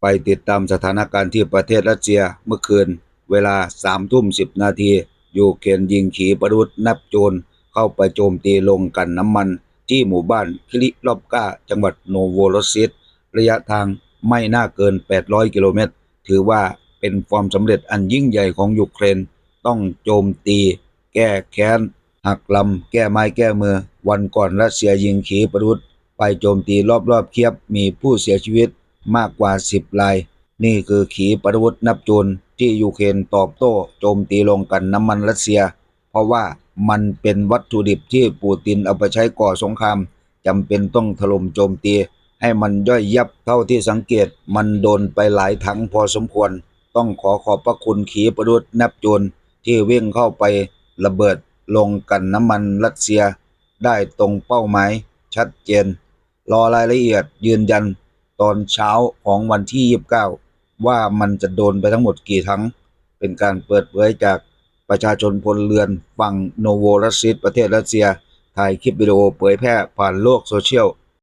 ไปติดตามสถานการณ์ที่ประเทศรัสเซียเมื่อคืน เวลา3ทุ่ม10นาทียูเครนยิงขีปนาวุธนับโจรเข้าไปโจมตีลงกันน้ำมัน ที่หมู่บ้านคิริลอบกาจังหวัดโนโวโรซิสระยะทางไม่น่าเกิน 800 กิโลเมตร ถือว่าเป็นความสำเร็จอันยิ่งใหญ่ของยูเครน ต้องโจมตี แก้แค้น หักลำ แก้ไม้แก้มือ วันก่อนรัสเซียยิงขีปนาวุธ ไปโจมตีรอบๆเคียบมีผู้เสียชีวิต มากกว่า 10ราย นี่คือขีปนาวุธนับโจรที่ยูเครนตอบโต้โจมตีลงกันน้ำมันรัสเซีย เพราะว่ามันเป็นวัตถุดิบที่ปูตินเอาไปใช้ก่อสงครามจำเป็นต้องถล่มโจมตี ให้มันย่อยยับเท่าที่สังเกตมันโดนไปหลายถังพอสมควร ต้องขอขอบพระคุณขีปนาวุธนับโจรที่วิ่งเข้าไประเบิดลงกันน้ำมันรัสเซีย ได้ตรงเป้าหมายชัดเจน รอรายละเอียดยืนยัน ตอนเช้าของวันที่ 29 ว่ามันจะโดนไปทั้งหมดกี่ทังเป็นการเปิดเผยจากประชาชนพลเรือนฝั่งโนโวรัสซิสประเทศรัสเซียถ่ายคลิปวิดีโอเผยแพร่ผ่านโลกโซเชียล